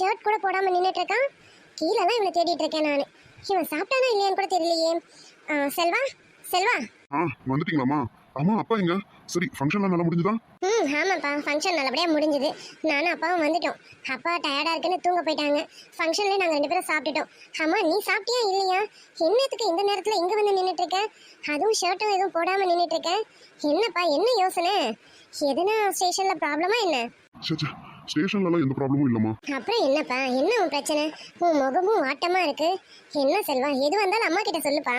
Shirt கூட போடாம நின்னுட்டு இருக்கான் கீழே தான் இவனை தேடிட்டு இருக்கேன் நான். இவன் சாப்பிட்டானா இல்லையான்னு கூட தெரியலையே. ஆ, செல்வா? செல்வா? ஆ வந்துட்டீங்களாம்மா? ஆமா அப்பா எங்க? சரி ஃபங்க்ஷன்லாம் நல்லா முடிஞ்சுதா? ம் ஆமாப்பா ஃபங்க்ஷன் நல்லபடியாக முடிஞ்சுது. நானும் அப்பாவும் வந்துட்டோம். அப்பா டயர்டாக இருக்குன்னு தூங்க போயிட்டாங்க. ஃபங்க்ஷன்லேயே நாங்கள் ரெண்டு பேரும் சாப்பிட்டுட்டோம். அம்மா நீ சாப்பிட்டியா இல்லையா? என்னத்துக்கு இந்த நேரத்தில் இங்கே வந்து நின்றுட்டு இருக்க அதுவும் ஷர்ட்டும் எதுவும் போடாமல் நின்றுட்டு இருக்க என்னப்பா என்ன யோசனை? எதுனா ஸ்டேஷனில் ப்ராப்ளமா என்ன? சே ஸ்டேஷன்லலாம் எந்த ப்ராப்ளமும் இல்லைம்மா. அப்புறம் என்னப்பா? என்ன உன் பிரச்சனை? உன் முகமும் வாட்டமாக இருக்கு. என்ன செல்வா? எது வந்தாலும் அம்மா கிட்ட சொல்லுப்பா.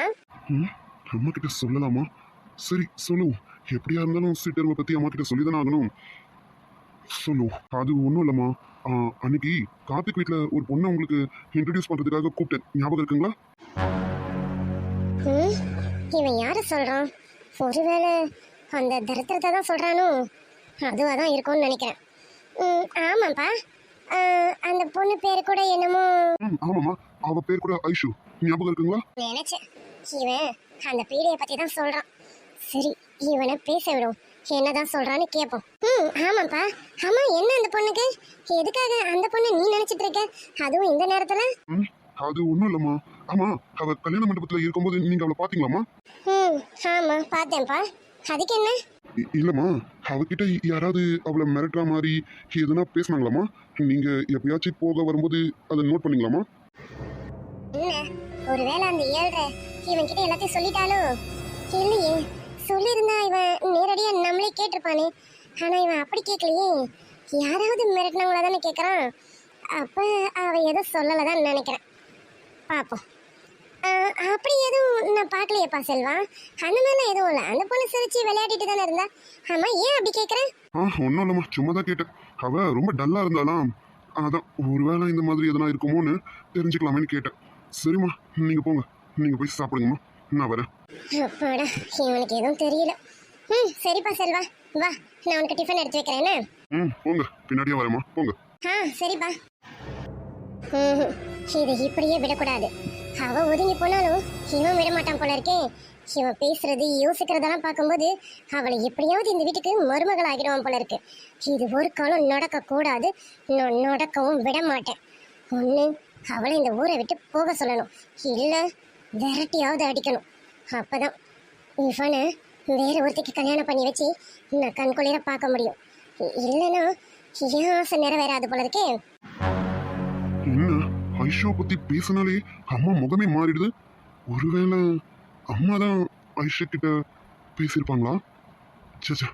ம் அம்மா கிட்ட சொல்லலாமா? சரி சொல்லுவோம் எப்படியா இருந்தாலும் சீட்டர்வை பத்தி அம்மா கிட்ட சொல்லி தானே ஆகணும். சொல்லுவோம் அது ஒன்றும் இல்லைம்மா. அன்னைக்கு கார்த்திக் வீட்டில் ஒரு பொண்ணை உங்களுக்கு இன்ட்ரடியூஸ் பண்ணுறதுக்காக கூப்பிட்டேன். ஞாபகம் இருக்குங்களா? இவன் யாரை சொல்கிறான் ஒருவேளை அந்த தரித்திரத்தை தான் சொல்கிறானோ அதுவாக தான் இருக்கும்னு நினைக்கிறேன். ஆமாப்பா. அந்த பொண்ணு பேர் கூட என்னமோ ம் ஆமாம்மா. அவ பேர் கூட ஐஷு. ஞாபகம் இருக்குங்களா? நினைச்சேன். இவன் அந்த பீடையை பற்றி தான் சொல்கிறான் சரி இவனை பேச விடும் என்னதான் சொல்றான்னு கேட்போம் ம் ஆமாப்பா. ஆமா என்ன அந்த பொண்ணுக்கு? எதுக்காக அந்த பொண்ணை நீ நினைச்சிட்டு இருக்க? அதுவும் இந்த நேரத்துல? அது ஒன்றும் இல்லைம்மா. ஆமா அவ கல்யாண மண்டபத்தில் இருக்கும்போது நீங்கள் அவளை பார்த்தீங்களாம்மா ம் ஆமா பார்த்தேன்ப்பா அதுக்கு என்ன? இல்லைம்மா அவகிட்ட யாராவது அவளை மிரட்டுற மாதிரி எதுனா பேசுனாங்களாம்மா? நீங்கள் எப்பயாச்சும் போக வரும்போது அதை நோட் பண்ணீங்களாம்மா? என்ன? ஒருவேளை அந்த ஏழ்ற இவன் கிட்ட எல்லாத்தையும் சொல்லிட்டாலோ? இல்லையே சொல்லியிருந்தா இவன் நேரடியா நம்மளே கேட்டிருப்பானே. ஆனா இவன் அப்படி கேட்கலையே யாராவது மிரட்டினவங்களா தானே கேட்குறான் அப்ப அவ எதுவும் சொல்லலை தான் நினைக்கிறேன். பார்ப்போம் அப்படி எதுவும் நான் பார்க்கலையேப்பா செல்வா. அந்த மாதிரிலாம் எதுவும் இல்லை. அந்த பொண்ணு சிரிச்சு விளையாடிட்டு தானே இருந்தா? ஆமா ஏன் அப்படி கேட்குறேன் ஆ ஒன்றும் இல்லைம்மா. சும்மா தான் கேட்டேன். அவ ரொம்ப டல்லாக இருந்தாலாம் அதான் ஒருவேளை இந்த மாதிரி எதனா இருக்குமோன்னு தெரிஞ்சுக்கலாமேன்னு கேட்டேன். சரிம்மா நீங்கள் போங்க. நீங்கள் போய் சாப்பிடுங்கம்மா. நான் வரேன். அப்பாடா இவனுக்கு எதுவும் தெரியல. ம் சரிப்பா செல்வா. வா நான் உனக்கு டிஃபன் எடுத்து வைக்கிறேன் என்ன? ம் போங்க. பின்னாடியே வரேம்மா. போங்க. ஆ சரிப்பா. ம்ஹும். இதை இப்படியே விடக்கூடாது. அவ ஒதுங்கி போனாலும் இவன் விட மாட்டான் போல இருக்கே. இவன் பேசுறது யோசிக்கிறதெல்லாம் பார்க்கும்போது அவளை எப்படியாவது இந்த வீட்டுக்கு மருமகள் ஆகிடுவான் போல இருக்கு. இது ஒரு காலம் நடக்கக்கூடாது நான் நடக்கவும் விட மாட்டேன் ஒன்று அவளை இந்த ஊரை விட்டு போக சொல்லணும். இல்லை விரட்டியாவது அடிக்கணும். அப்போதான் இவனை வேற ஒருத்திக்கு கல்யாணம் பண்ணி வச்சு நான் கண்குளிர பார்க்க முடியும். இல்லைன்னா ஏன் ஆசை நிறைவேறாது போல இருக்கே. ஐஷோ பற்றி பேசினாலே அம்மா முகமே மாறிடுது. ஒருவேளை அம்மா தான் ஐஷா கிட்ட பேசியிருப்பாங்களா? சேச்சா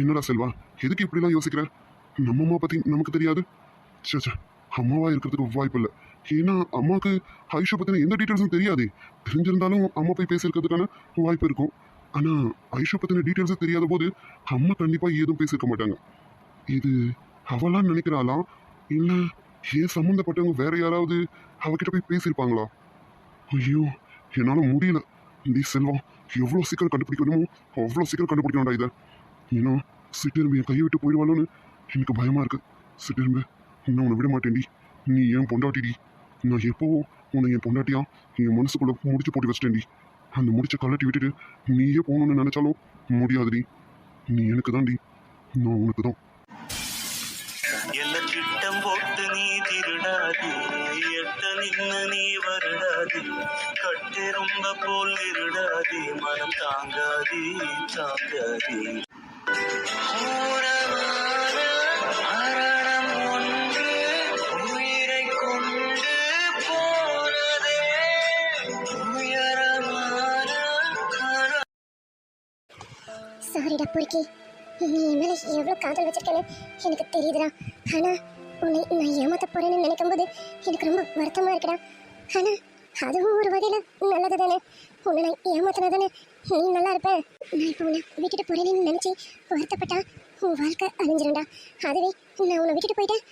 என்னடா செல்வா எதுக்கு இப்படிலாம் யோசிக்கிற? நம்ம அம்மா பற்றி நமக்கு தெரியாது. சேச்சா அம்மாவா இருக்கிறதுக்கு வாய்ப்பு இல்லை. ஏன்னா அம்மாவுக்கு ஐஷா பற்றின எந்த டீட்டெயில்ஸும் தெரியாது. தெரிஞ்சிருந்தாலும் அம்மா போய் பேசியிருக்கிறதுக்கான வாய்ப்பு இருக்கும். ஆனால் ஐஷா பற்றின டீட்டெயில்ஸும் தெரியாத போது அம்மா கண்டிப்பாக ஏதும் பேசியிருக்க மாட்டாங்க. இது அவளான்னு நினைக்கிறாளா? இல்லை ஏன் சம்மந்தப்பட்டவங்க வேற யாராவது அவகிட்ட போய் பேசியிருப்பாங்களா? ஐயோ என்னால் முடியல. இந்த செல்வம் எவ்வளோ சீக்கிரம் கண்டுபிடிக்கணுமோ அவ்வளோ சீக்கிரம் கண்டுபிடிக்கணும்டா இதை. ஏன்னா சிட்டிரும்பு என் கையை விட்டு போயிடுவாளோன்னு எனக்கு பயமாக இருக்கு. சிட்டிரும்பு நான் உன்னை விட மாட்டேன்டி. நீ ஏன் பொண்டாட்டிடி. நான் எப்போவோ உன்னை என் பொண்டாட்டியா என் மனசுக்குள்ளே முடிச்சு போட்டு வச்சிட்டேன்டி. அந்த முடிச்ச கலட்டி விட்டுட்டு நீயே போகணும்னு நினச்சாலோ முடியாதுடி. நீ எனக்கு தான்டி. நான் உனக்கு தான். நின்னு நீ வருடாதே கட்டு ரொம்ப போல் இருடாதே? மனம் தாங்காதே தாங்காதே. சாரிடா பொறுக்கி. நீ மேல எவ்வளவு காதல் வச்சிருக்கேன்னு எனக்கு தெரியுதுடா. ஆனா உன்னை நான் ஏமாத்த போறேன்னு நினைக்கும் போது எனக்கு ரொம்ப வருத்தமா இருக்கடா. ஆனா அதுவும் ஒரு வகையில நல்லது தானே உன்னை நான் ஏமாத்தினா தானே நீ நல்லா இருப்ப. நான் இப்போ உன்னை விட்டுட்டு போறேன்னு நினைச்சு வருத்தப்பட்டா உன் வாழ்க்கை அழிஞ்சிரும்டா. அதுவே நான் உன்னை விட்டுட்டு போயிட்டேன்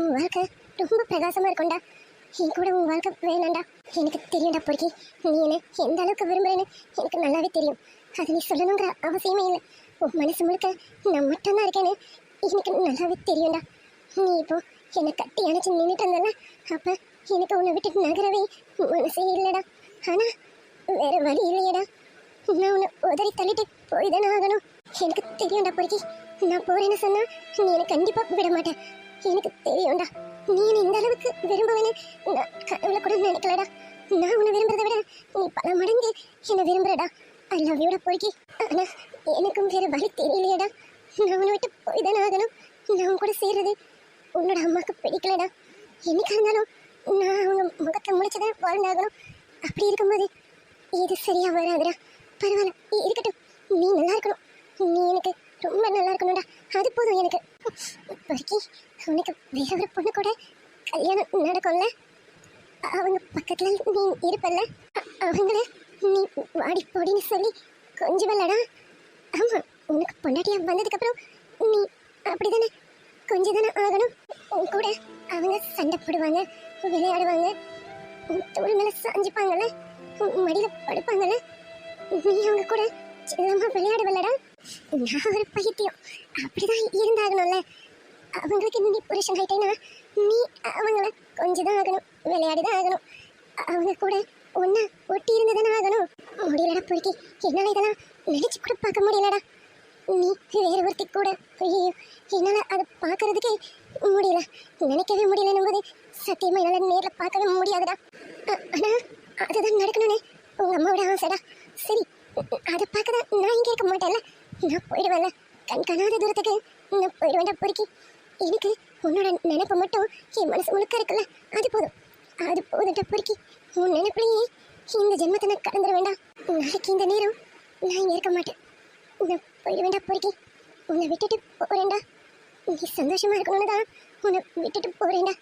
உன் வாழ்க்கை ரொம்ப பிரகாசமா இருக்கும்டா. என் கூட உன் வாழ்க்கை வேணாண்டா எனக்கு தெரியும்டா பொறுக்கி. நீ என்ன எந்த அளவுக்கு விரும்புறேன்னு எனக்கு நல்லாவே தெரியும். அது நீ சொல்லணுங்கிற அவசியமே இல்லை. உன் மனசு முழுக்க நான் மட்டும்தான் இருக்கேன்னு எனக்கு நல்லாவே தெரியும்டா. நீ இப்போ என்னை கட்டி அணைச்சு நின்றுட்டு இருந்தல அப்ப எனக்கு உன்னை விட்டு நகரவே மனசே இல்லைடா. ஆனா வேற வழி இல்லையடா. நான் உன்னை உதறி தள்ளிட்டு போய் தானே ஆகணும். எனக்கு தெரியும்டா பொறுக்கி. நான் போறேன்னு சொன்னா நீ எனக்கு கண்டிப்பா விட மாட்டேன் எனக்கு தெரியும்டா. நீ என்னை இந்த அளவுக்கு விரும்புவேன்னு நான் கனவுல கூட நினைக்கலடா. நான் உன்னை விரும்புறதை விட நீ பல மடங்கு என்னை விரும்புறடா. ஐ லவ் யூடா பொறுக்கி. ஆனா எனக்கும் வேற வழி தெரியலையடா. நான் உன்னை விட்டு போய் தானே ஆகணும். நான் கூட சேர்றது உன்னோட அம்மாவுக்கு பிடிக்கலடா. என்னைக்கு இருந்தாலும் நான் அவங்க முகத்தை முடிச்சுதான் வாழ்ந்தாகணும். அப்படி இருக்கும்போது இது சரியாக வராதுடா. பரவாயில்ல இருக்கட்டும். நீ நல்லா இருக்கணும். நீ எனக்கு ரொம்ப நல்லா இருக்கணும்டா. அது போதும் எனக்கு. வரைக்கி உனக்கு வேற ஒரு பொண்ணு கூட கல்யாணம் நடக்கும்ல? அவங்க பக்கத்தில் நீ இருப்பல்ல? அவங்கள நீ வாடி போடின்னு சொல்லி கொஞ்சம் வெள்ளடா ஆமாம் உனக்கு பொண்டாட்டியாக வந்ததுக்கப்புறம் நீ நீ அப்படிதானே? கொஞ்சம் தானே ஆகணும். உன் கூட அவங்க சண்டை போடுவாங்க விளையாடுவாங்க. உன் தோள் மேல சாஞ்சிப்பாங்கல்ல உன் மடியில படுப்பாங்கல்ல. நீ அவங்க கூட செல்லமா விளையாடுவல்லடா. நான் ஒரு பைத்தியம். அப்படிதான் இருந்தாகணும்ல. அவங்களுக்கு நீ புருஷன் ஆயிட்டேன்னா நீ அவங்கள கொஞ்சம் தான் ஆகணும் விளையாடி தான் ஆகணும். அவங்க கூட ஒன்னா ஒட்டி இருந்துதானே ஆகணும். முடியலடா பொறுக்கி. என்னால இதெல்லாம் நினைச்சு கூட பார்க்க முடியலடா. நீ வேறு ஒருத்தி கூட. ஐயோ என்னால அதை பார்க்கறதுக்கே முடியல. நினைக்கவே முடியலன்னும் போது சத்தியமாக என்னால் நேரில் பார்க்கவே முடியாதுடா. ஆனால் அதுதான் நடக்கணும்னே. உங்கள் அம்மாவோட ஆசைடா. சரி அதை பார்க்க தான் நான் இங்கே இருக்க மாட்டேன்ல. நான் போயிடுவேன்ல. கண் காணாத தூரத்துக்கு நான் போயிடுவேன்டா பொறுக்கி. எனக்கு உன்னோட நினைப்பு மட்டும் என் மனசு முழுக்க இருக்குல்ல. அது போதும். அது போதும்டா பொறுக்கி. உன் நினைப்புலயே இந்த ஜென்மத்தை நான் கடந்துட வேண்டாம் நாளைக்கு இந்த நேரம் நான் இங்கே இருக்க மாட்டேன். நான் போயிடுவேண்டா பொறுக்கி. உன்னை விட்டுட்டு போறேன்டா நீ சந்தோஷமா இருக்கணும்னு தான் உன்னை விட்டுட்டு போறேன்டா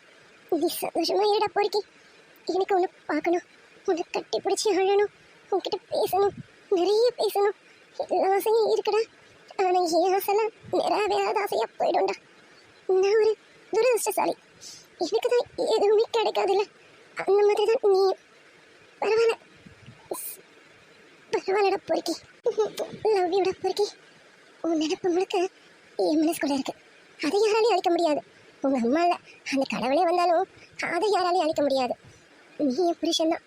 நீ சந்தோஷமா இருடா பொறுக்கி. எனக்கு உன்னை பார்க்கணும். உன்னை கட்டி பிடிச்சி அழணும். உன்கிட்ட பேசணும். நிறைய பேசணும். எல்லா ஆசையும் இருக்குடா. ஆனால் என் ஆசைலாம் நிறைவேறாத ஆசையாக போயிடும்டா. நான் ஒரு துரதிருஷ்டசாலி. எனக்கு தான் எதுவுமே கிடைக்காதுல்ல. அந்த மாதிரி தான் நீ பரவாயில்ல. பரவாயில்லடா பொறுக்கி. லவ் யூடா பொறுக்கி. உன் நினப்பு முழுக்க என் மனசுக்குள்ள இருக்கு. அதை யாராலையும் அழிக்க முடியாது. உங்க அம்மா இல்லை அந்த கடவுளே வந்தாலும் அதை யாராலையும் அழிக்க முடியாது. நீ என் புருஷன் தான்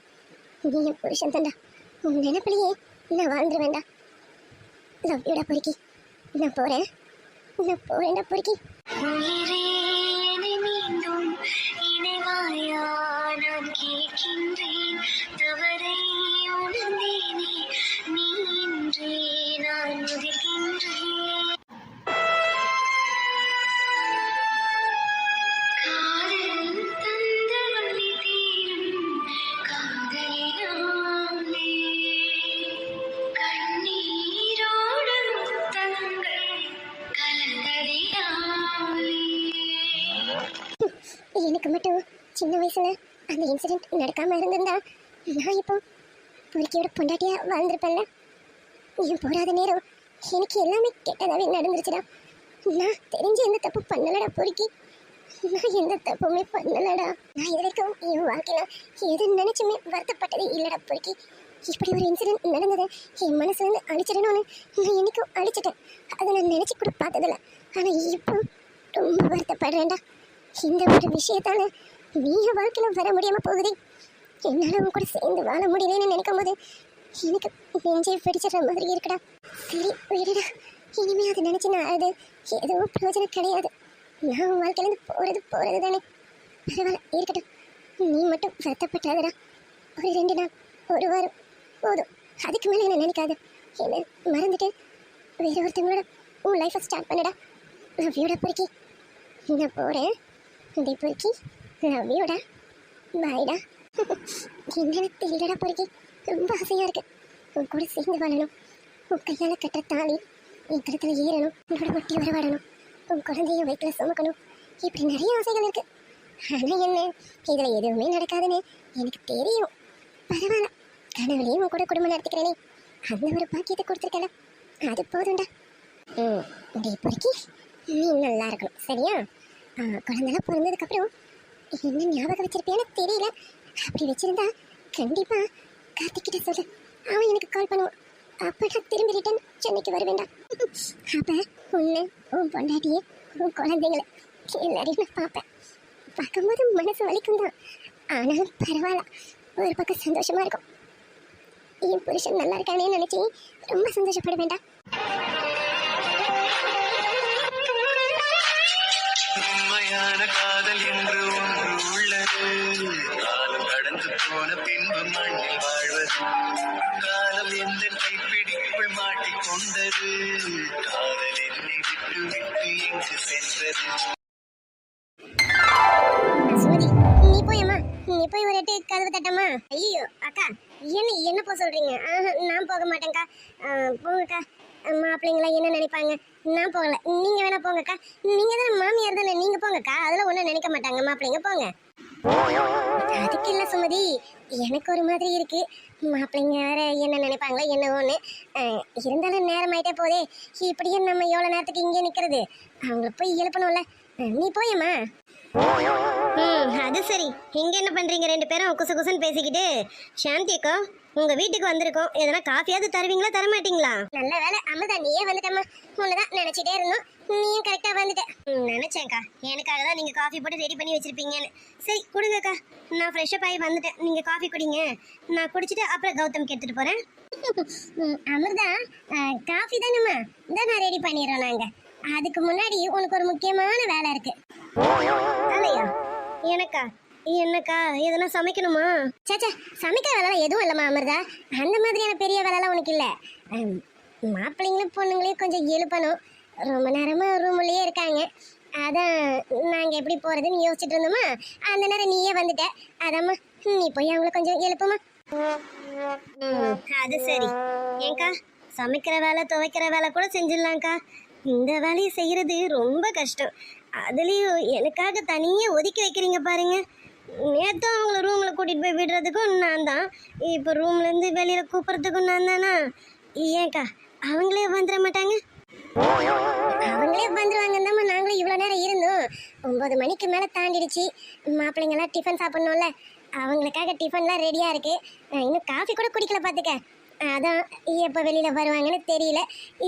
நீ என் புருஷன் தான்டா உன் நினைப்பிலேயே நான் வாழ்ந்துருவேன்டா. லவ் யூடா பொறுக்கி. நான் போறேன். நான் போறேன்டா பொறுக்கி. மீண்டும் இணைவாயா? நான் கேட்கின்றேன். அந்த இன்சிடென்ட் நடக்காம இருந்திருந்தா நான் இப்போ பொறுக்கியோட பொண்டாட்டியாக வாழ்ந்திருப்பேன்ல. என் போராத நேரம். எனக்கு எல்லாமே கெட்டதாகவே நடந்துருச்சுடா. நான் தெரிஞ்சு எந்த தப்பு பண்ணலடா பொறுக்கி. நான் எந்த தப்புமே பண்ணலடா. நான் இது வரைக்கும் என் வாழ்க்கையில் எது நினச்சுமே வருத்தப்பட்டதே இல்லைடா பொறுக்கி. இப்படி ஒரு இன்சிடென்ட் நடந்தது என் மனசுலேருந்து அழிச்சிடணும்னு நான் என்றைக்கும் அழிச்சிட்டேன். அதை நான் நினச்சி கூட பார்த்ததில்ல. ஆனால் இப்போ ரொம்ப வருத்தப்படுறேன்டா. இந்த ஒரு விஷயத்தால நீ என் வாழ்க்கையில வர முடியாமல் போகுதே. என்னால உன் கூட சேர்ந்து வாழ முடியலன்னு நினைக்கும் போது எனக்கு நெஞ்சை பிடிச்சிடுற மாதிரி இருக்குடா. சரி விடுடா. இனிமே அதை நினச்சி நான் அது எதுவும் பிரயோஜனம் கிடையாது. நான் உன் வாழ்க்கையிலேருந்து போகிறது போகிறது தானே பரவாயில்ல இருக்கட்டும். நீ மட்டும் வருத்தப்பட்டாதடா ஒரு ரெண்டு நாள் ஒரு வாரம் போதும். அதுக்கு மேலே என்ன நினைக்காத. என்ன மறந்துட்டு வேற ஒருத்தவங்களோட உன் லைஃப்பை ஸ்டார்ட் பண்ணுடா. நான் யூடா பொறுக்கி. நான் போகிறேன் இதை பொறுக்கி. லவ்யூடா பாய்டா. என்னென்ன தெரியலடா பொறுக்கி. ரொம்ப ஆசையாக இருக்கு. உன் கூட சேர்ந்து வாழணும். உன் கையால் கட்டுற தாலி என் கழுத்தில் ஏறணும். உன்னோட ஒட்டி வரவாடணும் உன் குழந்தைய வயிற்றுல சுமக்கணும். இப்படி நிறைய ஆசைகள் இருக்கு. ஆனால் என்ன? இதில் எதுவுமே நடக்காதுன்னு எனக்கு தெரியும். பரவாயில்ல. கனவுலையும் உன் கூட குடும்பம் நடத்திக்கிறேனே. அந்த ஒரு பாக்கியத்தை கொடுத்துருக்கல அது போதும்டா. ம் டே பொறுக்கி. நீ நல்லா இருக்கணும் சரியா? குழந்தைலாம் பிறந்ததுக்கப்புறம் என்ன ஞாபகம் வச்சிருப்பியான்னு தெரியல. அப்படி வச்சிருந்தா கண்டிப்பா கார்த்திக்கிட்ட சொல்லு. அவன் எனக்கு கால் பண்ணுவான். அப்ப நான் திரும்பி ரிட்டன் சென்னைக்கு வருவேண்டா அப்ப உன்னை உன் பொண்டாட்டியே உன் குழந்தைங்களை எல்லாரையும் நான் பார்ப்பேன். பார்க்கும்போது மனசு வலிக்கும் தான் ஆனாலும் பரவாயில்ல. ஒரு பக்கம் சந்தோஷமா இருக்கும். என் புருஷன் நல்லா இருக்கானே நினைச்சு ரொம்ப சந்தோஷப்பட வேண்டாம் உண்மையான காதல் என்று ஒன்று உள்ளது. காலம் கடந்து போன பின்பு மண்ணில் வாழ்வது. காலம் எந்த கைப்பிடிக்குள் மாட்டிக்கொண்டது. காதல் என்னை விட்டு விட்டு எங்கு சென்றது. நீ போயம்மா நீ போய் ஒரு எட்டு கதவு தட்டம்மா. ஐயோ அக்கா என்ன என்ன போக சொல்றீங்க? நான் போக மாட்டேங்க்கா போங்கக்கா. மாப்பிள்ளைங்களாம் என்ன நினைப்பாங்க? நான் போகல. நீங்க வேணா போங்கக்கா. நீங்கள் தான் மாமியார் தானே? நீங்க போங்கக்கா. அதெல்லாம் ஒன்றும் நினைக்க மாட்டாங்க. மாப்பிள்ளைங்க போங்க. அதுக்கு இல்ல சுமதி. எனக்கு ஒரு மாதிரி இருக்கு. மாப்பிள்ளைங்க வேற என்ன நினைப்பாங்களோ என்ன இருந்தாலும் நேரம் ஆயிட்டே போதே. இப்படியே நம்ம எவ்வளோ நேரத்துக்கு இங்கே நிற்கிறது அவங்கள போய் எழுப்பணும்ல. நீ போயம்மா. ம் அது சரி. இங்க என்ன பண்றீங்க? ரெண்டு பேரும் குசு குசுன்னு பேசிக்கிட்டு சாந்தி அக்கா உங்க வீட்டுக்கு வந்திருக்கோம். எதனா காஃபியாவது தருவீங்களா? தர மாட்டீங்களா நல்ல வேலை அமுதா நீயே வந்துட்டம்மா. உன்னதான் நினைச்சிட்டே இருந்தோம். நீயும் கரெக்டா வந்துட்ட. ம், நினைச்சேன்க்கா எனக்காக தான் நீங்க காஃபி போட்டு ரெடி பண்ணி வச்சிருப்பீங்கன்னு. சரி கொடுங்கக்கா நான் ஃப்ரெஷ்ஷப் ஆகி வந்துட்டேன். நீங்க காஃபி குடிங்க. நான் குடிச்சிட்டு அப்புறம் கௌதம்க்கு எடுத்துட்டு போறேன். அமிர்தா காஃபி தானம்மா? இந்த நான் ரெடி பண்ணிடுறோம் நாங்க. அதுக்கு முன்னாடி உனக்கு ஒரு முக்கியமான வேலை இருக்கு. வேலையா எனக்கா? என்னக்கா? எதனா சமைக்கணுமா? சேச்சா சமைக்கிற வேலைலாம் எதுவும் இல்லைம்மா அமிர்தா. அந்த மாதிரியான பெரிய வேலைலாம் உனக்கு இல்லை. மாப்பிள்ளைங்களும் பொண்ணுங்களையும் கொஞ்சம் எழுப்பணும். ரொம்ப நேரமாக ரூம்லேயே இருக்காங்க. அதான் நாங்கள் எப்படி போகிறதுன்னு யோசிச்சுட்டு இருந்தோமா? அந்த நேரம் நீயே வந்துட்ட. அதாம்மா நீ போய் அவங்கள கொஞ்சம் எழுப்புமா? அது சரி. ஏங்கா சமைக்கிற வேலை துவைக்கிற வேலை கூட செஞ்சிடலாம்க்கா. இந்த வேலையை செய்கிறது ரொம்ப கஷ்டம். அதுலேயும் எனக்காக தனியாக ஒதுக்கி வைக்கிறீங்க பாருங்க. நேற்றும் அவங்கள ரூமில் கூட்டிகிட்டு போய் விடுறதுக்கும் நான் தான். இப்போ ரூம்லேருந்து வெளியில் கூப்பிட்றதுக்கும் நான் தானா? ஏன்க்கா? அவங்களே வந்துட மாட்டாங்க? அவங்களே வந்துருவாங்க தான் நாங்களும் இவ்வளோ நேரம் இருந்தோம். ஒம்பது மணிக்கு மேலே தாண்டிடுச்சு. மாப்பிள்ளைங்கெல்லாம் டிஃபன் சாப்பிட்ணும்ல. அவங்களுக்காக டிஃபன்லாம் ரெடியாக இருக்குது நான் இன்னும் காஃபி கூட குடிக்கல பார்த்துக்க அதான் எப்போ வெளியில் வருவாங்கன்னு தெரியல.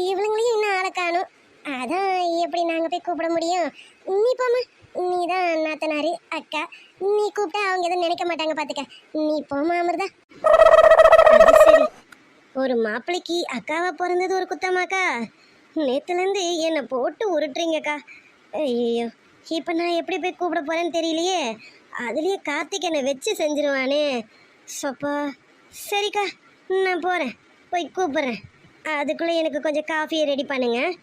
இவளுங்களையும் இன்னும் ஆளை காணும். அதான் எப்படி நாங்கள் போய் கூப்பிட முடியும்? நீ போம்மா. நீ தான் நாத்தனாரு அக்கா. நீ கூப்பிட்டா அவங்க எதுவும் நினைக்க மாட்டாங்க பார்த்துக்க நீ போமா அமிர்தா. சரி. ஒரு மாப்பிள்ளைக்கு அக்காவை பிறந்தது ஒரு குத்தமாக்கா? நேற்றுலேருந்து என்னை போட்டு உருட்டுறீங்கக்கா. ஐயோ இப்போ நான் எப்படி போய் கூப்பிட போகிறேன்னு தெரியலையே. அதுலேயே கார்த்திக் என்னை வச்சு செஞ்சிருவானே. சப்பா. சரிக்கா நான் போகிறேன் போய் கூப்பிட்றேன். அதுக்குள்ளே எனக்கு கொஞ்சம் காஃபியை ரெடி பண்ணுங்கள்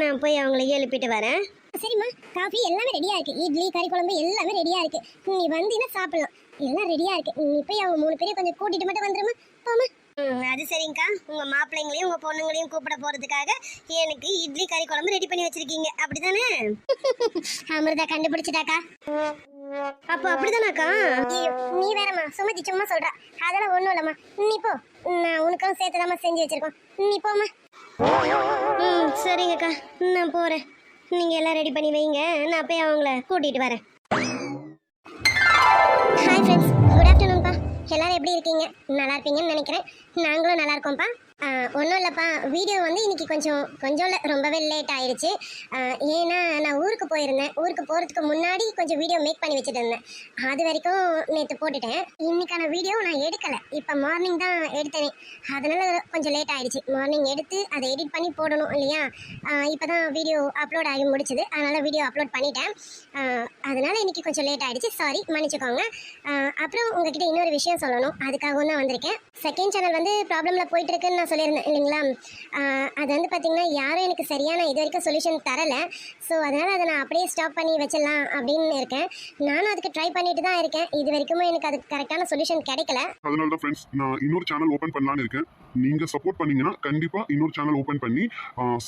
நான் போய் அவங்கள எழுப்பிட்டு வரேன். சரிம்மா. காஃபி எல்லாமே ரெடியாக இருக்கு. இட்லி கறி குழம்பு எல்லாமே ரெடியாக இருக்கு. நீ வந்தீங்கன்னா சாப்பிடலாம் எல்லாம் ரெடியாக இருக்கு. நீ போய் அவங்க மூணு பேரையும் கொஞ்சம் கூட்டிட்டு மட்டும் வந்துருமா போமா அது சரிங்கக்கா. உங்க மாப்பிள்ளைங்களையும் உங்க பொண்ணுங்களையும் கூப்பிட போறதுக்காக எனக்கு இட்லி கறி குழம்பு ரெடி பண்ணி வச்சிருக்கீங்க. அப்படிதானே? அமிர்தா கண்டுபிடிச்சிட்டாக்கா. அப்போ அப்படிதானாக்கா? நீ வேறம்மா. சுமதி சும்மா சொல்றா. அதெல்லாம் ஒண்ணும் இல்லம்மா. நீ போ. நான் உனக்கும் சேர்த்துதாம்மா செஞ்சு வச்சிருக்கோம். நீ போம்மா. ம் சரிங்கக்கா. நான் போறேன். நீங்க எல்லாம் ரெடி பண்ணி வைங்க. நான் போய் அவங்கள கூட்டிட்டு வரேன். ஹாய் ஃப்ரெண்ட்ஸ் குட் ஆஃப்டர்நூன்ப்பா எல்லாரும் எப்படி இருக்கீங்க? நல்லா இருப்பீங்கன்னு நினைக்கிறேன். நாங்களும் நல்லா இருக்கோம்ப்பா. ஒன்றும் இல்லைப்பா. வீடியோ வந்து இன்னைக்கு கொஞ்சம் கொஞ்சம் இல்லை ரொம்பவே லேட் ஆயிடுச்சு. ஏன்னா நான் ஊருக்கு போயிருந்தேன். ஊருக்கு போகிறதுக்கு முன்னாடி கொஞ்சம் வீடியோ மேக் பண்ணி வச்சுட்டு இருந்தேன். அது வரைக்கும் நேற்று போட்டுட்டேன். இன்னைக்கான வீடியோ நான் எடுக்கலை. இப்போ மார்னிங் தான் எடுத்தேன். அதனால் கொஞ்சம் லேட் ஆயிடுச்சு. மார்னிங் எடுத்து அதை எடிட் பண்ணி போடணும் இல்லையா? இப்போ தான் வீடியோ அப்லோட் ஆகி முடிச்சுது. அதனால் வீடியோ அப்லோட் பண்ணிட்டேன். அதனால் இன்றைக்கி இன்னைக்கு கொஞ்சம் லேட் ஆகிடுச்சு சாரி மன்னிச்சுக்கோங்க. அப்புறம் உங்ககிட்ட இன்னொரு விஷயம் சொல்லணும். அதுக்காகவும் தான் வந்திருக்கேன். செகண்ட் சேனல் வந்து ப்ராப்ளமில் போயிட்டுருக்குன்னு நான் சொல்லியிருந்தேன் இல்லைங்களா? அது வந்து பார்த்தீங்கன்னா யாரும் எனக்கு சரியான இது வரைக்கும் சொல்யூஷன் தரலை. ஸோ அதனால் அதை நான் அப்படியே ஸ்டாப் பண்ணி வச்சிடலாம் அப்படின்னு இருக்கேன். நானும் அதுக்கு ட்ரை பண்ணிட்டு தான் இருக்கேன். இது வரைக்கும் எனக்கு அதுக்கு கரெக்டான சொல்யூஷன் கிடைக்கல. அதனால தான் ஃப்ரெண்ட்ஸ் நான் இன்னொரு சேனல் ஓப்பன் பண்ணலான்னு இருக்கேன். நீங்கள் சப்போர்ட் பண்ணீங்கன்னா கண்டிப்பாக இன்னொரு சேனல் ஓப்பன் பண்ணி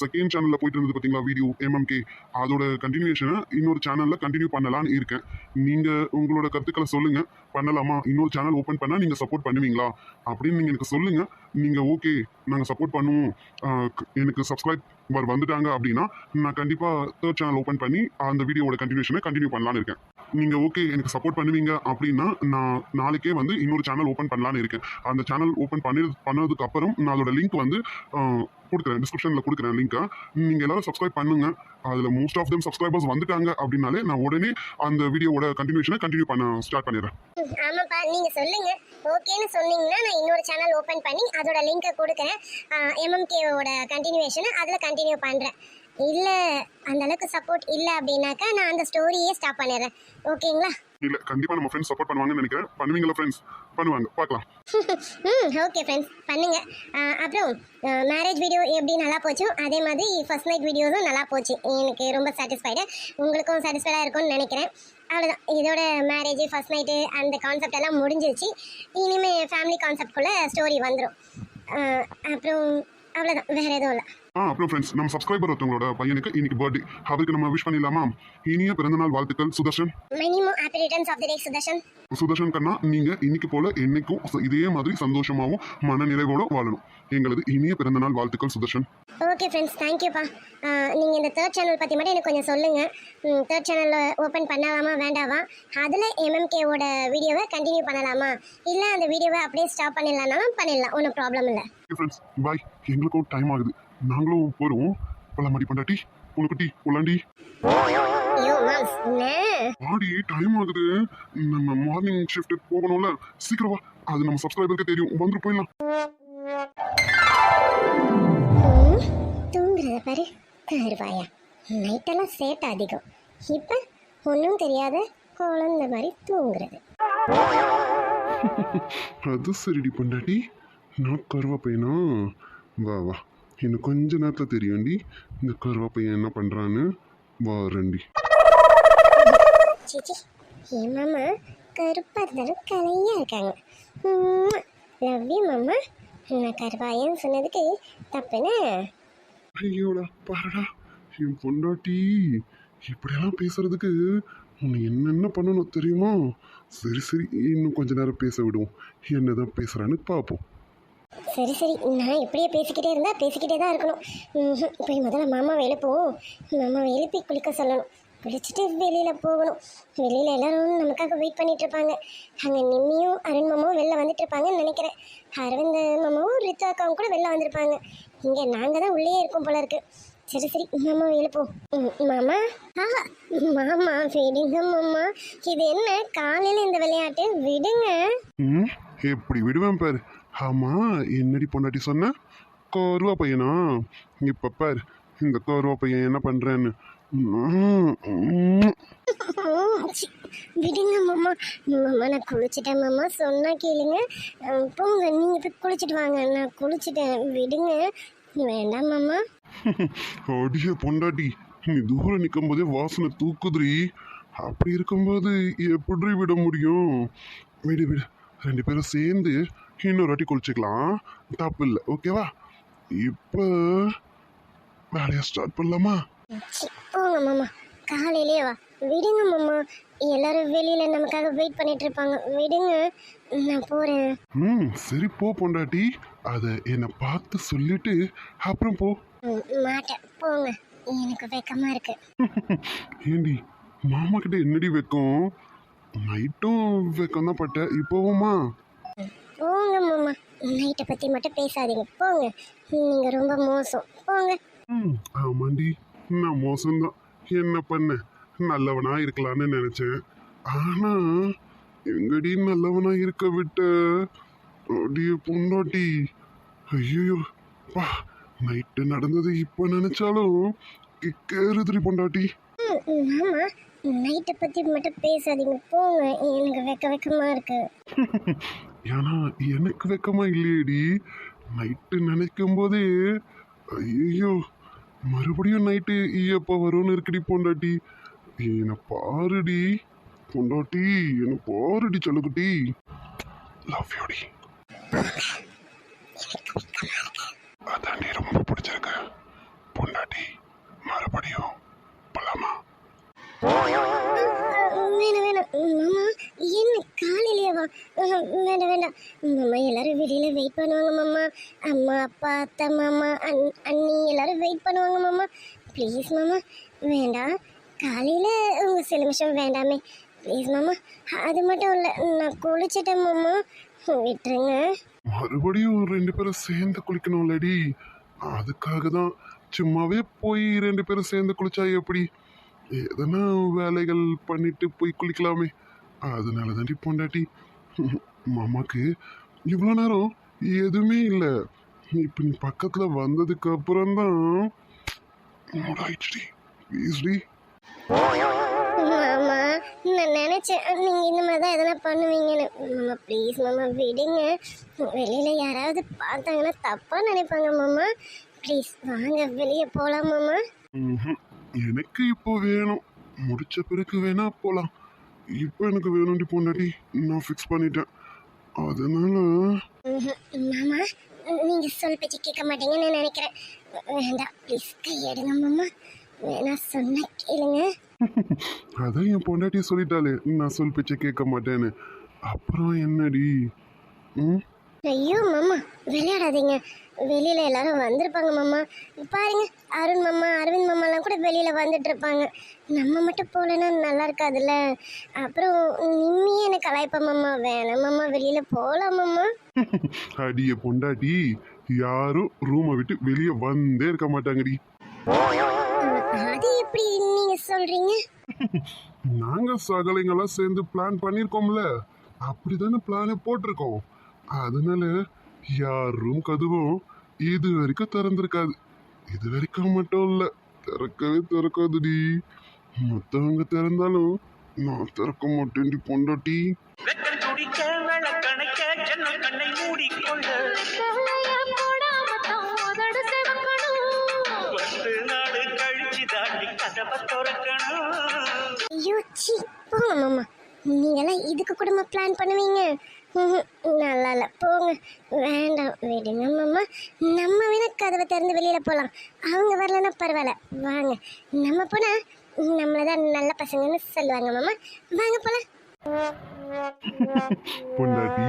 செகண்ட் சேனலில் போயிட்டு இருந்தது பார்த்தீங்களா வீடியோ எம்எம்கே அதோட கண்டினியூஷனை இன்னொரு சேனலில் கண்டினியூ பண்ணலான்னு இருக்கேன். நீங்கள் உங்களோட கருத்துக்களை சொல்லுங்கள் பண்ணலாமா? இன்னொரு சேனல் ஓப்பன் பண்ணால் நீங்கள் சப்போர்ட் பண்ணுவீங்களா? அப்படின்னு நீங்கள் எனக்கு சொல்லுங்கள் நீங்கள் ஓகே நாங்கள் சப்போர்ட் பண்ணுவோம். எனக்கு சப்ஸ்கிரைப் வந்துட்டாங்க அப்படின்னா நான் கண்டிப்பாக தேர்ட் சேனல் ஓப்பன் பண்ணி அந்த வீடியோட கண்டினியூஷனை கண்டினியூ பண்ணலான்னு இருக்கேன். நீங்கள் ஓகே எனக்கு சப்போர்ட் பண்ணுவீங்க அப்படின்னா நான் நாளைக்கே வந்து இன்னொரு சேனல் ஓப்பன் பண்ணலான்னு இருக்கேன். அந்த சேனல் ஓப்பன் பண்ணி பண்ணதுக்கு அப்புறம் நான் அதோட லிங்க் வந்து கொடுக்குறேன். டிஸ்கிரிப்ஷனில் கொடுக்குறேன் லிங்க்கை நீங்கள் எல்லாரும் சப்ஸ்கிரைப் பண்ணுங்கள் அதில் மோஸ்ட் ஆஃப் தம் சப்ஸ்கிரைபர்ஸ் வந்துட்டாங்க அப்படின்னாலே நான் உடனே அந்த வீடியோவோட கண்டினியூஷனை கண்டினியூ பண்ண ஸ்டார்ட் பண்ணிடுறேன். ம், ஆமாப்பா. நீங்கள் சொல்லுங்கள் ஓகேன்னு சொன்னீங்கன்னா நான் இன்னொரு சேனல் ஓப்பன் பண்ணி அதோட லிங்கை கொடுக்குறேன். எம்எம்கேவோட கண்டினியூவேஷனை அதில் கண்டினியூ பண்ணுறேன் இல்ல அந்த அளவுக்கு சப்போர்ட் இல்ல அப்படின்னாக்கா நான் அந்த ஸ்டோரியே ஸ்டாப் பண்ணிடுறேன். ஓகேங்களா இல்ல கண்டிப்பா நம்ம ஃப்ரெண்ட்ஸ் சப்போர்ட் பண்ணுவாங்கன்னு நினைக்கிறேன். பண்ணுவீங்களா ஃப்ரெண்ட்ஸ் பண்ணுவாங்க. பார்க்கலாம். ம் ஓகே ஃப்ரெண்ட்ஸ் பண்ணுங்க. அப்புறம் மேரேஜ் வீடியோ எப்படி நல்லா போச்சோ? அதே மாதிரி ஃபர்ஸ்ட் நைட் வீடியோஸும் நல்லா போச்சு. எனக்கு ரொம்ப சாட்டிஸ்ஃபைடு உங்களுக்கும் சாட்டிஸ்ஃபைடாக இருக்கும்னு நினைக்கிறேன். அவ்வளோதான் இதோட மேரேஜ் ஃபர்ஸ்ட் நைட்டு அந்த கான்செப்ட் எல்லாம் முடிஞ்சிருச்சு. இனிமே ஃபேமிலி கான்செப்ட்குள்ளே ஸ்டோரி வந்துடும் அப்புறம் அவ்வளோதான் வேற எதுவும் இல்லை. ஆ அப்புறம் ஃப்ரெண்ட்ஸ் நம்ம சப்ஸ்கிரைபர் ஒருத்தவங்களோட பையனுக்கு இன்னைக்கு பர்த்டே அவருக்கு நம்ம விஷ் பண்ணிடலாமா? இனிய பிறந்தநாள் வாழ்த்துக்கள் சுதர்ஷன். சுதர்ஷன். சுதர்ஷன் கண்ணா நீங்க இன்னைக்கு போல என்னைக்கும் இதே மாதிரி சந்தோஷமாவும் மன நிறைவோட வாழணும். எங்களது இனிய பிறந்தநாள் வாழ்த்துக்கள் சுதர்ஷன். ஓகே ஃப்ரெண்ட்ஸ் தேங்க்யூப்பா நீங்கள் இந்த தேர்ட் சேனல் பற்றி மட்டும் எனக்கு கொஞ்சம் சொல்லுங்கள் தேர்ட் சேனலில் ஓப்பன் பண்ணலாமா வேண்டாமா அதில் எம்எம்கேவோட வீடியோவை கண்டினியூ பண்ணலாமா? இல்லை அந்த வீடியோவை அப்படியே ஸ்டாப் பண்ணிடலாம்னாலும் பண்ணிடலாம். ஒன்றும் ப்ராப்ளம் இல்லை. ஃப்ரெண்ட்ஸ் பாய் எங்களுக்கும் டைம் ஆகுது. நாங்களும் போறோம். பழமாடி பண்டாட்டி உனக்கு டீ உள்ளாண்டி ஐயோ மாம்ஸ் என்ன? ஆடி டைம் ஆகுது. நம்ம மார்னிங் ஷிஃப்ட் போகணும்ல. சீக்கிரம் வா. அது நம்ம சப்ஸ்கிரைபருக்கு தெரியும். வந்துட்டு போயிடலாம். தூங்குறத பாரு. கருவாயா. நைட்டெல்லாம் சேட்டை அதிகம். இப்போ ஒன்றும் தெரியாத குழந்த மாதிரி தூங்குறது. அது சரிடி பண்டாட்டி. நான் கருவா பையனா வா வா. இன்னும் கொஞ்ச நேரத்தில் தெரியும்டி. இந்த கருவா பையன் என்ன பண்ணுறான்னு வாரண்டி என் மாமா கருப்பாக இருந்தாலும் கலையாக இருக்காங்க. லவ் யூ மாமா. நான் கருவாயன்னு சொன்னதுக்கு தப்புன்னு. ஐயோடா பாருடா. என் பொண்டாட்டி இப்படியெல்லாம் பேசுறதுக்கு உன்னை என்னென்ன பண்ணணும் தெரியுமா? சரி சரி இன்னும் கொஞ்ச நேரம் பேச விடுவோம். என்னதான் பேசுறான்னு பார்ப்போம் சரி சரி. நான் இப்படியே பேசிக்கிட்டே இருந்தால் பேசிக்கிட்டே தான் இருக்கணும். போய் முதல்ல மாமா எழுப்புவோம் மாமாவை எழுப்பி குளிக்க சொல்லணும். குளிச்சுட்டு வெளியில் போகணும். வெளியில் எல்லோரும் நமக்காக வெயிட் பண்ணிகிட்ருப்பாங்க இருப்பாங்க. அங்கே நிம்மியும் அருண் மாமாவும் வெளில வந்துட்டு இருப்பாங்கன்னு நினைக்கிறேன். அரவிந்த மாமாவும் ரித்து அக்காவும் கூட வெளில வந்திருப்பாங்க. இங்கே நாங்கள் தான் உள்ளே இருக்கோம் போல இருக்கு. சரி சரி. மாமா எழுப்போம் ம், மாமா? ஆ மாமா விடுங்க மாமா. இது என்ன? காலையில் இந்த விளையாட்டு. விடுங்க. எப்படி விடுவேன் பாரு. ஆமா என்னடி பொண்டாட்டி சொன்ன? கருவா பையனா? இப்ப பாரு இந்த கருவா பையன் என்ன சி, விடுங்க மாமா. மாமா நான் குளிச்சிட்டேன் மாமா. சொன்னா கேளுங்க. போங்க நீங்க போய் குளிச்சிட்டு வாங்க. நான் குளிச்சிட்டேன். விடுங்க. வேண்டாம் மாமா. அடிய பொண்டாட்டி நீ தூரம் நிற்கும் போதே வாசனை தூக்குதுரி அப்படி இருக்கும்போது எப்படி விட முடியும்? விடு விடு. ரெண்டு பேரும் சேர்ந்து இன்னொரு வாட்டி குளிச்சுக்கலாம். தப்பு இல்லை. ஓகேவா இப்போ வேலையை ஸ்டார்ட் பண்ணலாமா? போங்க மாமா. காலையிலே வா. விடுங்க மாமா. எல்லாரும் வெளியில நமக்காக வெயிட் பண்ணிட்டு இருப்பாங்க. விடுங்க. நான் போறேன். ம் சரி போ பொண்டாட்டி. அதை என்னை பார்த்து சொல்லிட்டு அப்புறம் போ. மாட்டேன். போங்க. எனக்கு வெக்கமா இருக்கு. ஏண்டி மாமா கிட்ட என்னடி வைக்கும்? நைட்டும் வெக்கம் தான் பட்ட. இப்போவுமா? போங்க மாமா. நைட்டை பத்தி மட்டும் பேசாதீங்க. போங்க. நீங்க ரொம்ப மோசம். போங்க. ம் ஆமாண்டி. நான் மோசம்தான். என்ன பண்ண? நல்லவனா இருக்கலாம்னு நினைச்சேன். ஆனா எங்கடி நல்லவனா இருக்க விட்ட? அடிய பொண்டாட்டி. ஐயோ பா நைட்டு நடந்தது இப்போ நினைச்சாலும் கேறுதுரி பொண்டாட்டி. மாமா. நைட்டை பத்தி மட்டும் பேசாதீங்க. போங்க. எனக்கு வெக்க வெக்கமா இருக்கு. ஏன்னா எனக்கு வெக்கமா இல்லையேடி. நைட்டு நினைக்கும் போதே ஐயோ மறுபடியும் நைட்டு எப்போ வரும்னு இருக்குடி பொண்டாட்டி. என்னை பாருடி. பொண்டாட்டி என்னை பாருடி சொல்லுக்குட்டி லவ் யூடி அதாண்டி ரொம்ப பிடிச்சிருக்கு. பொண்டாட்டி மறுபடியும் போலாமா வேணாம் வேணாம். மாமா என்ன? காலையிலேயே வா. வேண்டாம் வேண்டாம். மாமா எல்லாரும் வெளியில் வெயிட் பண்ணுவாங்க மாமா. அம்மா அப்பா அத்தை மாமா அண் அண்ணி எல்லாரும் வெயிட் பண்ணுவாங்க மாமா. ப்ளீஸ் மாமா. வேண்டாம். காலையில் உங்கள் சில நிமிஷம் வேண்டாமே. ப்ளீஸ் மாமா. அது மட்டும் இல்லை நான் குளிச்சிட்டேன் மாமா. விட்டுருங்க. மறுபடியும் ரெண்டு பேரும் சேர்ந்து குளிக்கணும் குளிக்கணும்லடி. அதுக்காக தான் சும்மாவே போய் ரெண்டு பேரும் சேர்ந்து குளிச்சா எப்படி? எதனா வேலைகள் பண்ணிட்டு போய் குளிக்கலாமே. அதனால தாண்டி பொண்டாட்டி. மாமாக்கு இவ்வளோ நேரம் எதுவுமே இல்லை. இப்போ நீ பக்கத்தில் வந்ததுக்கு அப்புறம் தான் மூடாயிடுச்சுடி ப்ளீஸ்டி மாமா நான் நினைச்சேன் நீங்க இந்த மாதிரி தான் எதனா பண்ணுவீங்கன்னு. மாமா ப்ளீஸ் மாமா விடுங்க. வெளியில யாராவது பார்த்தாங்கன்னா தப்பா நினைப்பாங்க மாமா. ப்ளீஸ் வாங்க வெளியே போலாம் மாமா. எனக்கு இப்போ வேணும். முடிச்ச பிறகு வேணா போலாம். இப்போ எனக்கு வேணும்டி பொண்டாட்டி. நான் ஃபிக்ஸ் பண்ணிட்டேன். அதனால. மாமா நீங்க சொல் பேச்சு கேட்க மாட்டீங்கன்னு நான் நினைக்கிறேன். வேண்டாம் ப்ளீஸ் கையெடுங்க மாமா. வேணா சொன்ன கேளுங்க. அதான் என் பொண்டாட்டி சொல்லிட்டாளே. நான் சொல் பேச்சை கேட்க மாட்டேன்னு. அப்புறம் என்னடி? ம்? ஐயோ மாமா விளையாடாதீங்க. வெளியில எல்லாரும் வந்திருப்பாங்க மாமா. பாருங்க அருண் மாமா அரவிந்த் மாமாலாம் கூட வெளியில வந்துட்டு இருப்பாங்க நம்ம மட்டும் போகலன்னா நல்லா இருக்காதுல்ல? அப்புறம் நிம்மியே எனக்கு கலாய்ப்பா மாமா. வேணாம் மாமா வெளியில போகலாம் மாமா. அடிய பொண்டாட்டி. யாரும் ரூமை விட்டு வெளியே வந்தே இருக்க மாட்டாங்கடி. அது எப்படி நீங்க சொல்றீங்க? நாங்க சகலைங்கெல்லாம் சேர்ந்து பிளான் பண்ணியிருக்கோம்ல அப்படிதானே பிளானை போட்டிருக்கோம். அதனால யார் ரூம் கதவும் இது வரைக்கும் திறந்திருக்காது. இது வரைக்கும் மட்டும் இல்ல திறக்கவே திறக்காதுடி. மத்தவங்க திறந்தாலும் நான் திறக்க மாட்டேன்டி பொண்டாட்டி. ஐயோ சி போங்க மாமா. நீங்கெல்லாம் இதுக்கு கூடமா பிளான் பண்ணுவீங்க? நல்லா இல்லை. போங்க. வேண்டாம். விடுங்க மாமா. நம்ம வேணா கதவை திறந்து வெளியில் போகலாம் அவங்க வரலன்னா பரவாயில்ல. வாங்க. நம்ம போனால் நம்மளை தான் நல்ல பசங்கன்னு சொல்லுவாங்க மாமா. வாங்க போகலாம் பொண்டாட்டி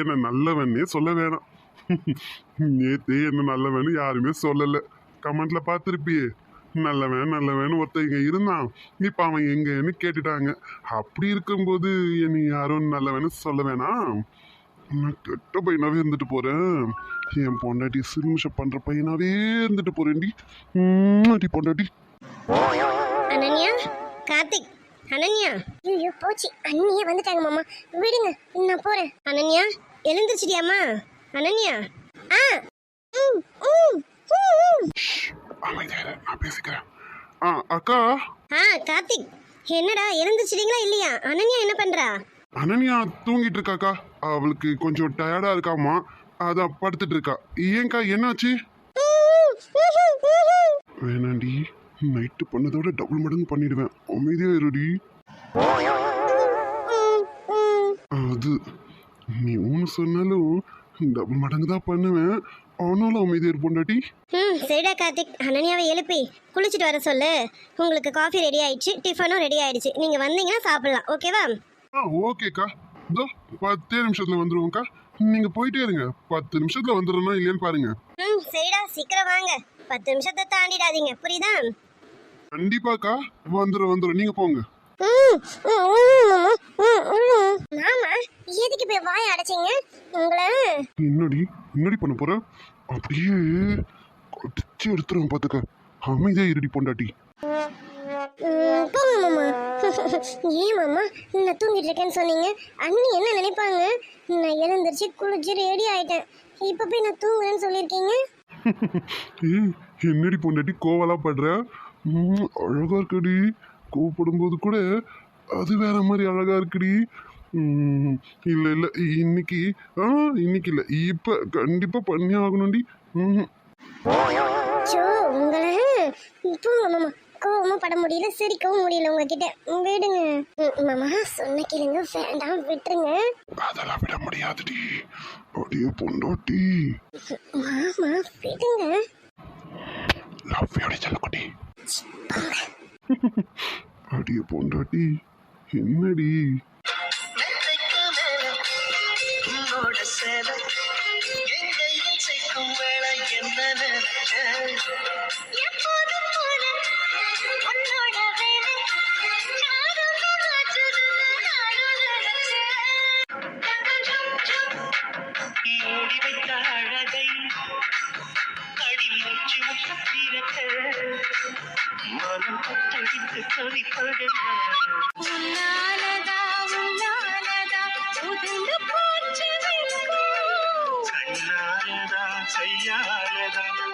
என்ன நல்லவன்னே சொல்ல வேணாம். நேத்தே என்ன நல்லவன்னு யாருமே சொல்லலை. கமெண்ட்ல பார்த்துருப்பியே. நல்லவன் நல்லவன் ஒருத்தங்க இருந்தான். இப்ப அவன் எங்கன்னு கேட்டுட்டாங்க. அப்படி இருக்கும்போது என்னை யாரும் நல்லவன்னு சொல்ல வேணாம். நான் கெட்ட பையனாகவே இருந்துட்டு போகிறேன் என் பொண்டாட்டி சிறுமிஷம் பண்ணுற பையனாகவே இருந்துட்டு போகிறேன்டி டி. பொண்டாட்டி. அனன்யா கார்த்திக் அனன்யா. ஐயோ போச்சு. அண்ணியே வந்துட்டாங்க மாமா. விடுங்க நான் போகிறேன் அனன்யா எழுந்திருச்சிட்டியாமா அனன்யா. ஆ. ம், ம், ம், ம். அமைதியா இரு, நான் பேசிக்கிறேன். ஆ அக்கா? ஆ கார்த்திக் என்னடா எழுந்திருச்சிட்டீங்களா இல்லையா? அனன்யா என்ன பண்றா? அனன்யா தூங்கிட்டு இருக்காக்கா அவளுக்கு கொஞ்சம் டயர்டா இருக்காமா அதான் படுத்துட்டு இருக்கா ஏன்க்கா என்னாச்சு? வேணாண்டி நைட்டு பண்ணதோட டபுள் மடங்கு பண்ணிடுவேன். அமைதியா இருடி. அது நீ ஒன்று சொன்னாலும் டபுள் மடங்கு தான் பண்ணுவேன். ஆனாலும் அமைதியா இருப்போண்டாட்டி ம் சரிடா கார்த்திக். அனன்யாவை எழுப்பி குளிச்சுட்டு வர சொல்லு. உங்களுக்கு காஃபி ரெடி ஆயிடுச்சு டிஃபனும் ரெடி ஆயிடுச்சு. நீங்க வந்தீங்கன்னா சாப்பிடலாம் ஓகேவா ஆ ஓகேக்கா இதோ பத்தே நிமிஷத்துல வந்துருவோம்க்கா. நீங்க போயிட்டே இருங்க. பத்து நிமிஷத்துல வந்துடுறேன்னா இல்லையான்னு பாருங்க. ம் சரிடா சீக்கிரம் வாங்க. பத்து நிமிஷத்தை தாண்டிடாதீங்க புரியுதா? கண்டிப்பாக்கா. வந்துடும் வந்துடும் நீங்க போங்க. மாமா எதுக்கு போய் வாய அடைச்சிங்க? உங்களை என்னடி? என்னடி பண்ண போற? அப்படியே கடிச்சு எடுத்துருவேன் பாத்துக்க. அமைதியா இருடி பொண்டாட்டி. போங்க மாமா. ஏன் மாமா நான் தூங்கிட்டு இருக்கேன்னு சொன்னீங்க? அண்ணி என்ன நினைப்பாங்க? நான் எழுந்திரிச்சு குளிச்சு ரெடி ஆயிட்டேன். இப்போ போய் நான் தூங்குறேன்னு சொல்லியிருக்கீங்க? ஏய் என்னடி பொண்டாட்டி கோவலா படுற? அழகா இருக்குடி. கோவப்படும் போது கூட அது வேற மாதிரி அழகா இருக்குடி. இல்ல இல்ல இன்னைக்கு ஆ இன்னைக்கு இல்ல. இப்ப கண்டிப்பா பண்ணி ஆகணும்டி. ம் சோ உங்களை போங்க மாமா கோவமும் பட முடியல சிரிக்கவும் முடியல உங்ககிட்ட. விடுங்க. ம், மாமா சொன்ன கேளுங்க வேண்டாம் விட்டுருங்க. அதெல்லாம் விட முடியாதுடி. அப்படியே பொண்டாட்டி. மாமா விடுங்க. லவ் யூடி செல்லக்குட்டி. அடியே பொண்டாட்டி. என்னடி? சேலை என் கையில் சேர்க்கும் வேலை என்ன நினைச்ச எப்போதும் போல உன்னோட வேலை மூடி வைத்த அழகை அடிமூச்சு மனம் கொத்தடித்து தவிப்பட señales de